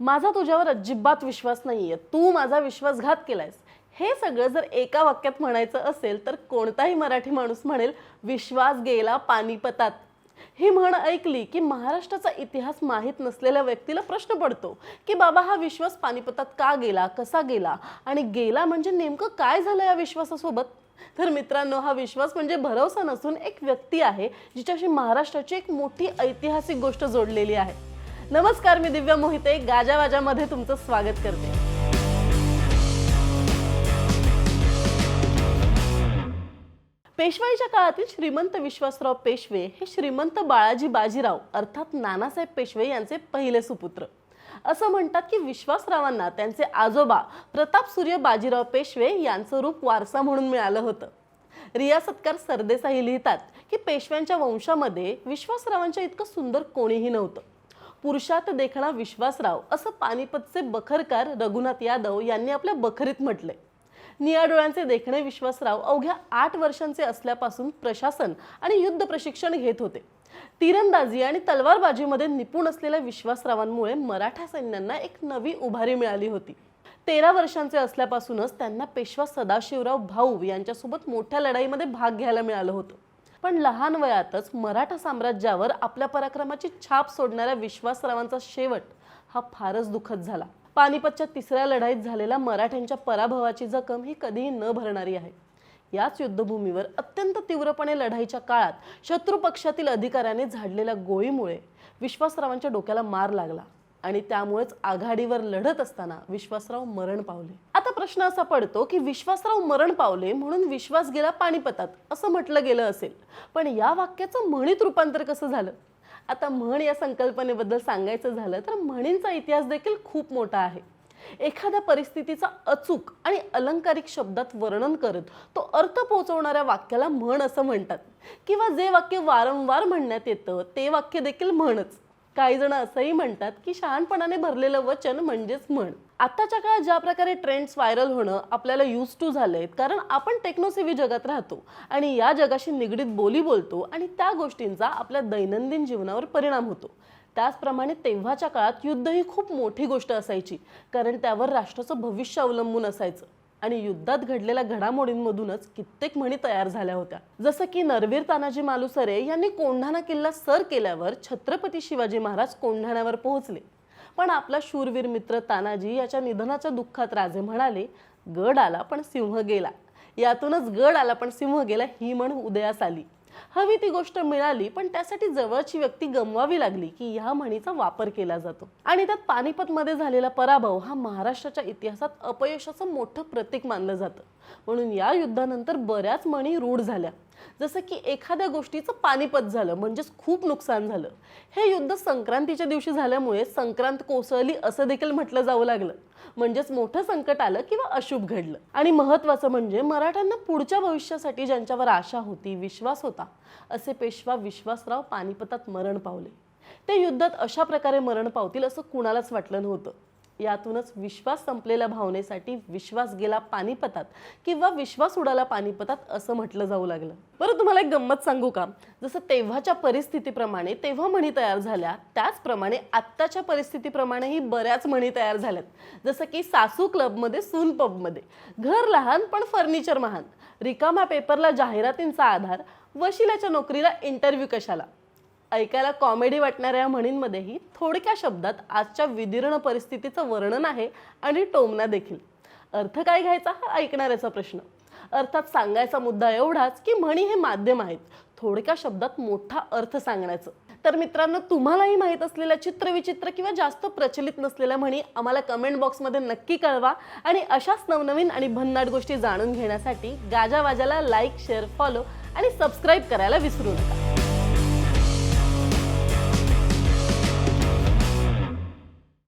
माझा तुझ्यावर अजिबात विश्वास नाहीये. तू माझा विश्वासघात केलायस. हे सगळं जर एका वाक्यात म्हणायचं असेल तर कोणताही मराठी माणूस म्हणेल विश्वास गेला पानिपतात. ही म्हण ऐकली की महाराष्ट्राचा इतिहास माहीत नसलेल्या व्यक्तीला प्रश्न पडतो की बाबा हा विश्वास पानिपतात का गेला कसा गेला? आणि गेला म्हणजे नेमकं काय झालं या विश्वासासोबत? तर मित्रांनो हा विश्वास म्हणजे भरवसा नसून एक व्यक्ती आहे जिच्याशी महाराष्ट्राची एक मोठी ऐतिहासिक गोष्ट जोडलेली आहे. नमस्कार मी दिव्या मोहिते. गाजावाजामध्ये तुमचं स्वागत करते. पेशवाईच्या काळातील श्रीमंत विश्वासराव पेशवे हे श्रीमंत बाळाजी बाजीराव अर्थात नानासाहेब पेशवे यांचे पहिले सुपुत्र. असं म्हणतात की विश्वासरावांना त्यांचे आजोबा प्रताप सूर्य बाजीराव पेशवे यांचं रूप वारसा म्हणून मिळालं होतं. रियासतकार सरदेसाई लिहितात की पेशव्यांच्या वंशामध्ये विश्वासरावांच्या इतकं सुंदर कोणीही नव्हतं. पुरुषात देखणा विश्वासराव असं पानिपतचे बखरकार रघुनाथ यादव यांनी आपल्या बखरीत म्हटले निळ्या डोळ्यांचे देखणे विश्वासराव अवघ्या आठ वर्षांचे असल्यापासून प्रशासन आणि युद्ध प्रशिक्षण घेत होते. तीरंदाजी आणि तलवारबाजीमध्ये निपुण असलेल्या विश्वासरावांमुळे मराठा सैन्यांना एक नवी उभारी मिळाली होती. तेरा वर्षांचे असल्यापासूनच त्यांना पेशवा सदाशिवराव भाऊ यांच्यासोबत मोठ्या लढाईमध्ये भाग घ्यायला मिळालं होतं. पण लहान वयातच मराठा साम्राज्यावर आपल्या पराक्रमाची छाप सोडणाऱ्या विश्वासरावांचा शेवट हा फारच दुःखद झाला. पानिपतच्या तिसऱ्या लढाईत झालेल्या मराठ्यांच्या पराभवाची जखम ही कधीही न भरणारी आहे. याच युद्धभूमीवर अत्यंत तीव्रपणे लढाईच्या काळात शत्रू पक्षातील अधिकाऱ्याने झाडलेल्या गोळीमुळे विश्वासरावांच्या डोक्याला मार लागला आणि त्यामुळेच आघाडीवर लढत असताना विश्वासराव मरण पावले. प्रश्न असा पडतो की विश्वासराव मरण पावले म्हणून विश्वास गेला पानिपतात असं म्हटलं गेलं असेल. पण या वाक्याचं म्हणीत रूपांतर कसं झालं? आता म्हण या संकल्पनेबद्दल सांगायचं झालं तर म्हणींचा इतिहास देखील खूप मोठा आहे. एखाद्या परिस्थितीचा अचूक आणि अलंकारिक शब्दात वर्णन करत तो अर्थ पोहोचवणाऱ्या वाक्याला म्हण असं म्हणतात. किंवा जे वाक्य वारंवार म्हणण्यात येतं ते वाक्य देखील म्हणच. काही जण असंही म्हणतात की शहाणपणाने भरलेलं वचन म्हणजेच म्हण. आताच्या काळात ज्या प्रकारे ट्रेंड्स व्हायरल होणं आपल्याला यूज टू झालेत कारण आपण टेक्नोसेवी जगात राहतो आणि या जगाशी निगडीत बोली बोलतो आणि त्या गोष्टींचा आपल्या दैनंदिन जीवनावर परिणाम होतो. त्याचप्रमाणे तेव्हाच्या काळात युद्ध ही खूप मोठी गोष्ट असायची कारण त्यावर राष्ट्राचं भविष्य अवलंबून असायचं. आणि युद्धात घडलेल्या घडामोडींमधूनच कित्येक म्हणी तयार झाल्या होत्या. जसं की नरवीर तानाजी मालुसरे यांनी कोंढाणा किल्ला सर केल्यावर छत्रपती शिवाजी महाराज कोंढाण्यावर पोहोचले. पण आपला शूरवीर मित्र तानाजी याच्या निधनाच्या दुःखात राजे म्हणाले गड आला पण सिंह गेला. यातूनच गड आला पण सिंह गेला ही म्हण उदयास आली. हवी ती गोष्ट मिळाली पण त्यासाठी जवळची व्यक्ती गमवावी लागली की ह्या म्हणीचा वापर केला जातो. आणि त्यात पानिपतमध्ये झालेला पराभव हा महाराष्ट्राच्या इतिहासात अपयशाचं मोठं प्रतीक मानलं जातं. म्हणून या युद्धानंतर बऱ्याच म्हणी रूढ झाल्या. जसं की एखाद्या गोष्टीचं पानिपत झालं म्हणजेच खूप नुकसान झालं. हे युद्ध संक्रांतीच्या दिवशी झाल्यामुळे संक्रांत कोसळली असं देखील म्हटलं जावं लागलं. म्हणजेच मोठं संकट आलं किंवा अशुभ घडलं. आणि महत्वाचं म्हणजे मराठ्यांना पुढच्या भविष्यासाठी ज्यांच्यावर आशा होती विश्वास होता असे पेशवा विश्वासराव पानिपतात मरण पावले. ते युद्धात अशा प्रकारे मरण पावतील असं कुणालाच वाटलं नव्हतं. यातूनच विश्वास संपलेल्या भावनेसाठी विश्वास गेला पानिपतात किंवा विश्वास उडाला पानिपतात असं म्हटलं जाऊ लागलं. बरं तुम्हाला एक गंमत सांगू का? जसं तेव्हाच्या परिस्थितीप्रमाणे तेव्हा म्हणी तयार झाल्या त्याचप्रमाणे आत्ताच्या परिस्थितीप्रमाणेही बऱ्याच म्हणी तयार झाल्यात. जसं की सासू क्लबमध्ये सून पबमध्ये. घर लहान पण फर्निचर महान. रिकाम्या पेपरला जाहिरातींचा आधार वशिल्याच्या नोकरीला इंटरव्ह्यू कशाला? ऐकायला कॉमेडी वाटणाऱ्या म्हणींमध्येही थोडक्या शब्दात आजच्या विदीर्ण परिस्थितीचं वर्णन आहे आणि टोमना देखील. अर्थ काय घ्यायचा हा ऐकणाऱ्याचा प्रश्न. अर्थात सांगायचा मुद्दा एवढाच की म्हणी हे माध्यम आहेत. थोडक्या शब्दात मोठा अर्थ सांगण्याचं. तर मित्रांनो तुम्हालाही माहीत असलेल्या चित्रविचित्र किंवा जास्त प्रचलित नसलेल्या म्हणी आम्हाला कमेंट बॉक्समध्ये नक्की कळवा आणि अशाच नवनवीन आणि भन्नाट गोष्टी जाणून घेण्यासाठी गाजावाजाला लाईक शेअर फॉलो आणि सबस्क्राईब करायला विसरू नका.